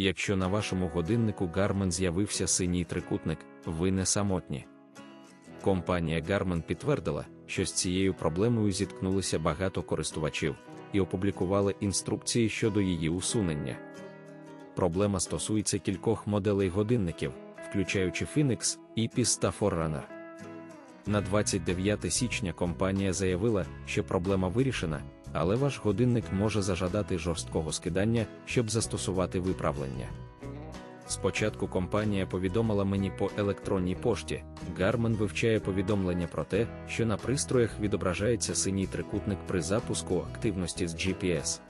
Якщо на вашому годиннику Garmin з'явився синій трикутник, ви не самотні. Компанія Garmin підтвердила, що з цією проблемою зіткнулися багато користувачів і опублікували інструкції щодо її усунення. Проблема стосується кількох моделей годинників, включаючи Phoenix, Ipis та Forerunner. На 29 січня компанія заявила, що проблема вирішена, але ваш годинник може зажадати жорсткого скидання, щоб застосувати виправлення. Спочатку компанія повідомила мені по електронній пошті. Garmin вивчає повідомлення про те, що на пристроях відображається синій трикутник при запуску активності з GPS.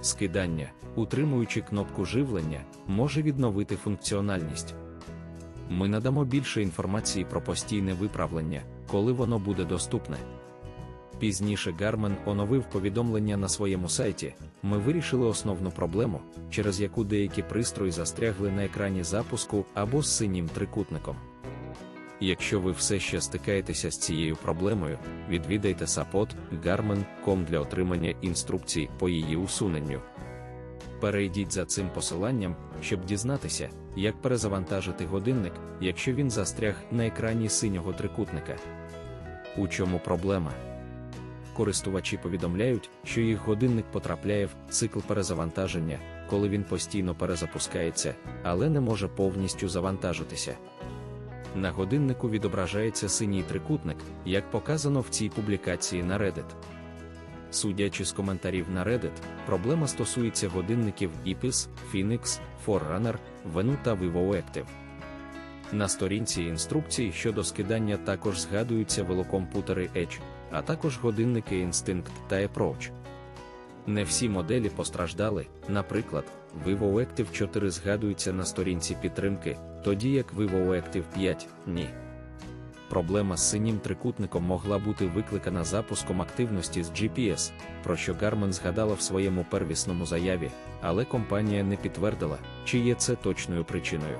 Скидання, утримуючи кнопку живлення, може відновити функціональність. Ми надамо більше інформації про постійне виправлення, коли воно буде доступне. Пізніше Garmin оновив повідомлення на своєму сайті. Ми вирішили основну проблему, через яку деякі пристрої застрягли на екрані запуску або з синім трикутником. Якщо ви все ще стикаєтеся з цією проблемою, відвідайте сапот Garmin.com для отримання інструкцій по її усуненню. Перейдіть за цим посиланням, щоб дізнатися, як перезавантажити годинник, якщо він застряг на екрані синього трикутника. У чому проблема? Користувачі повідомляють, що їх годинник потрапляє в цикл перезавантаження, коли він постійно перезапускається, але не може повністю завантажитися. На годиннику відображається синій трикутник, як показано в цій публікації на Reddit. Судячи з коментарів на Reddit, проблема стосується годинників IPIS, Phoenix, Forerunner, Venu та Vivo Active. На сторінці інструкції щодо скидання також згадуються велокомпутери Edge, а також годинники Instinct та Approach. Не всі моделі постраждали, наприклад, Vivo Active 4 згадується на сторінці підтримки, тоді як Vivo Active 5 ні. Проблема з синім трикутником могла бути викликана запуском активності з GPS, про що Garmin згадала в своєму первісному заяві, але компанія не підтвердила, чи є це точною причиною.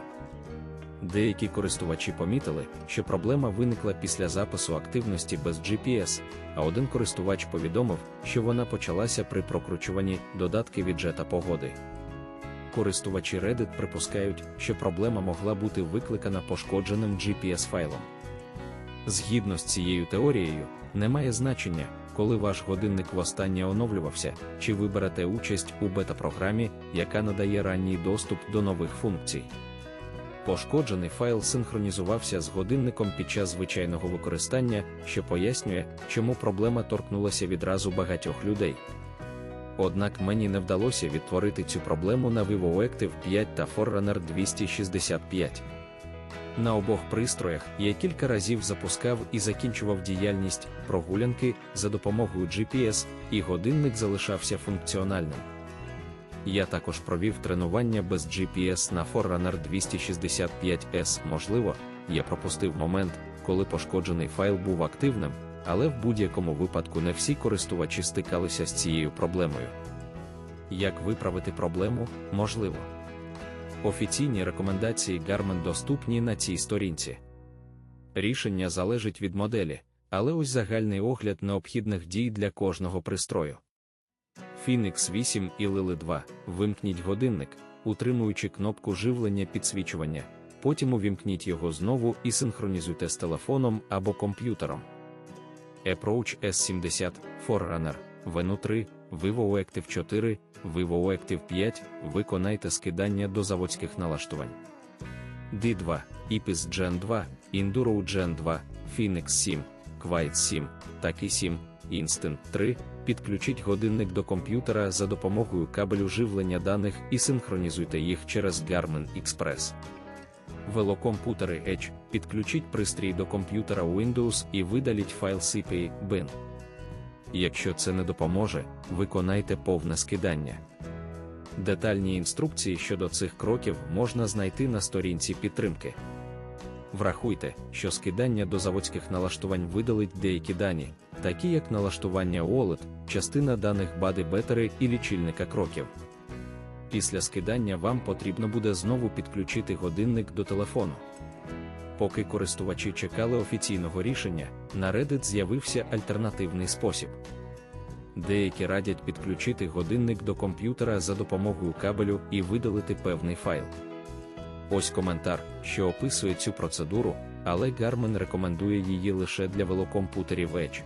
Деякі користувачі помітили, що проблема виникла після запису активності без GPS, а один користувач повідомив, що вона почалася при прокручуванні додатки віджета погоди. Користувачі Reddit припускають, що проблема могла бути викликана пошкодженим GPS-файлом. Згідно з цією теорією, немає значення, коли ваш годинник востаннє оновлювався, чи ви берете участь у бета-програмі, яка надає ранній доступ до нових функцій. Пошкоджений файл синхронізувався з годинником під час звичайного використання, що пояснює, чому проблема торкнулася відразу багатьох людей. Однак мені не вдалося відтворити цю проблему на Vivo Active 5 та Forerunner 265. На обох пристроях я кілька разів запускав і закінчував діяльність прогулянки за допомогою GPS, і годинник залишався функціональним. Я також провів тренування без GPS на Forerunner 265S. Можливо, я пропустив момент, коли пошкоджений файл був активним, але в будь-якому випадку не всі користувачі стикалися з цією проблемою. Як виправити проблему, можливо. Офіційні рекомендації Garmin доступні на цій сторінці. Рішення залежить від моделі, але ось загальний огляд необхідних дій для кожного пристрою. Phoenix 8 і Lily 2 вимкніть годинник, утримуючи кнопку живлення підсвічування, потім увімкніть його знову і синхронізуйте з телефоном або комп'ютером. Approach S70, Forerunner, Venu 3, Vivo Active 4, Vivo Active 5, виконайте скидання до заводських налаштувань. D2, IPIS Gen 2, Enduro Gen 2, Phoenix 7, Quiet 7, Taki 7, Instant 3, підключіть годинник до комп'ютера за допомогою кабелю живлення даних і синхронізуйте їх через Garmin Express. Велокомпутери Edge, підключіть пристрій до комп'ютера Windows і видаліть файл CPI bin. Якщо це не допоможе, виконайте повне скидання. Детальні інструкції щодо цих кроків можна знайти на сторінці підтримки. Врахуйте, що скидання до заводських налаштувань видалить деякі дані, такі як налаштування OLED, частина даних бади бетери і лічильника кроків. Після скидання вам потрібно буде знову підключити годинник до телефону. Поки користувачі чекали офіційного рішення, на Reddit з'явився альтернативний спосіб. Деякі радять підключити годинник до комп'ютера за допомогою кабелю і видалити певний файл. Ось коментар, що описує цю процедуру, але Garmin рекомендує її лише для велокомпутерів Edge.